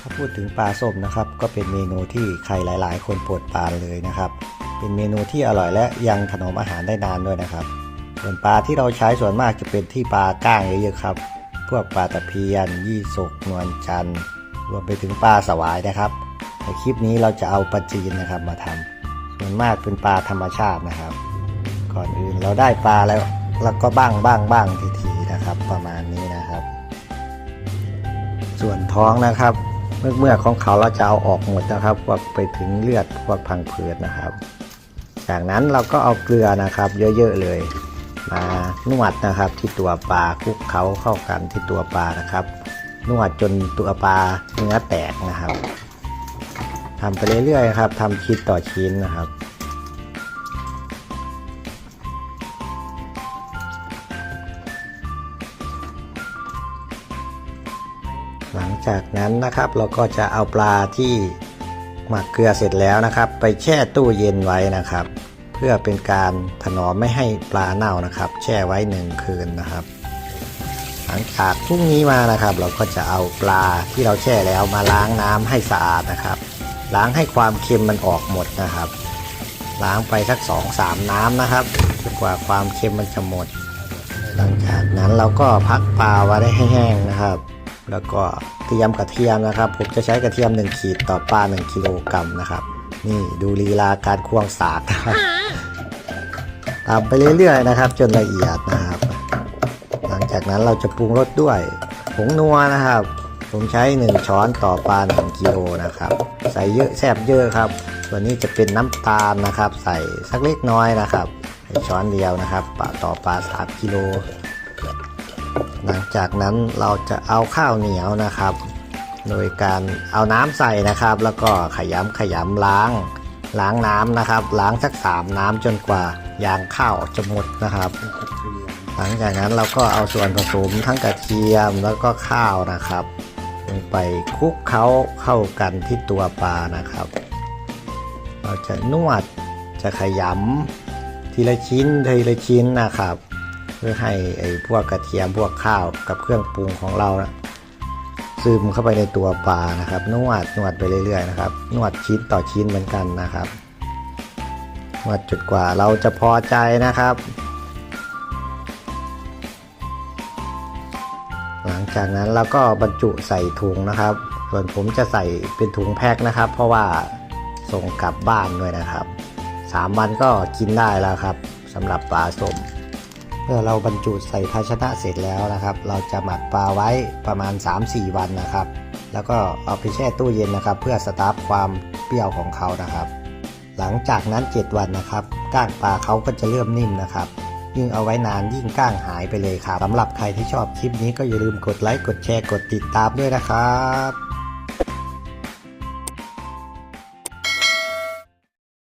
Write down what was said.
ถ้าพูดถึงปลาส้มนะครับ ก็เป็นเมนูที่ใครหลาย ๆ คนโปรดปรานเลยนะครับ เป็นเมนูที่อร่อยและยังถนอมอาหารได้นานด้วยนะครับ ส่วนปลาที่เราใช้ส่วนมากจะเป็นที่ปลาก้างเยอะๆครับ พวกปลาตะเพียน ยี่สกนวลจันทร์รวมไปถึงปลาสวายนะครับในคลิปนี้เราจะเอาปลาจีนนะครับมาทำส่วนมากเป็นปลาธรรมชาตินะครับ ก่อนอื่นเราได้ปลาแล้วแล้วก็บ้างบ้างบ้างทีๆนะครับ ประมาณนี้นะครับ ส่วนท้องนะครับ เมื่อเมื่อกของเขาเราจะเอาออกหมดนะครับพวกไปถึงเลือดพวกพังผืดนะครับ จากนั้นเราก็เอาเกลือนะครับ เยอะๆเลยมานวดนะครับที่ตัวปลาคลุกเขาเข้ากันที่ตัวปลานะครับนวดจนตัวปลาเนื้อแตกนะครับทำไปเรื่อยๆครับทำชิ้นต่อชิ้นนะครับ หลังจากนั้นนะครับเราก็จะเอาปลาที่หมักเกลือเสร็จแล้วนะครับ ไปแช่ตู้เย็นไว้นะครับ เพื่อเป็นการถนอมไม่ให้ปลาเน่านะครับ แช่ไว้หนึ่งคืนนะครับ หลังจากพรุ่งนี้มานะครับ เราก็จะเอาปลาที่เราแช่แล้วมาล้างน้ำให้สะอาดนะครับ ล้างให้ความเค็มมันออกหมดนะครับ ล้างไปสักสองสามน้ำนะครับจนกว่าความเค็มมันจะหมด หลังจากนั้นเราก็พักปลาไว้ให้แห้งนะครับ แล้วก็เตรียมกระเทียมนะครับ ผมจะใช้กระเทียม 1 ขีดต่อปลา1กิโลกรัมนะครับ นี่ดูลีลาการควงสากนะครับตามไปเรื่อยๆนะครับ จนละเอียดนะครับ หลังจากนั้นเราจะปรุงรสด้วยผงนัวนะครับ ผมใช้ 1 ช้อนต่อปลา1กิโลนะครับ ใส่เยอะแซ่บเยอะครับส่วนนี้จะเป็นน้ำตาลนะครับ ใส่สักเล็กน้อยนะครับช้อนเดียวนะครับปลาต่อปลา3กิโล หลังจากนั้นเราจะเอาข้าวเหนียวนะครับ โดยการเอาน้ำใส่นะครับ แล้วก็ขยำขยำล้าง ล้างน้ำนะครับ ล้างสักสามน้ำจนกว่ายางข้าวจะหมดนะครับ หลังจากนั้นเราก็เอาส่วนผสมทั้งกระเทียมแล้วก็ข้าวนะครับลงไปคลุกเคล้าเข้ากันที่ตัวปลานะครับ เราจะนวดจะขยำทีละชิ้นทีละชิ้นนะครับ เพื่อให้ไอ้พวกกระเทียมพวกข้าวกับเครื่องปรุงของเรานะซึมเข้าไปในตัวปลานะครับ นวดนวดไปเรื่อยๆนะครับ นวดชิ้นต่อชิ้นเหมือนกันนะครับนวดจุดกว่าเราจะพอใจนะครับ หลังจากนั้นเราก็บรรจุใส่ถุงนะครับ ส่วนผมจะใส่เป็นถุงแพ็คนะครับ เพราะว่าส่งกลับบ้านด้วยนะครับสามวันก็กินได้แล้วครับสำหรับปลาส้ม เมื่อเราบรรจุใส่ภาชนะเสร็จแล้วนะครับ เราจะหมักปลาไว้ประมาณ 3-4 วันนะครับ แล้วก็เอาไปแช่ตู้เย็นนะครับ เพื่อสตาร์ฟความเปรี้ยวของเขานะครับ หลังจากนั้น 7 วันนะครับก้างปลาเขาก็จะเริ่มนิ่มนะครับ ยิ่งเอาไว้นานยิ่งก้างหายไปเลยครับสำหรับใครที่ชอบคลิปนี้ก็อย่าลืมกดไลค์กดแชร์กดติดตามด้วยนะครับ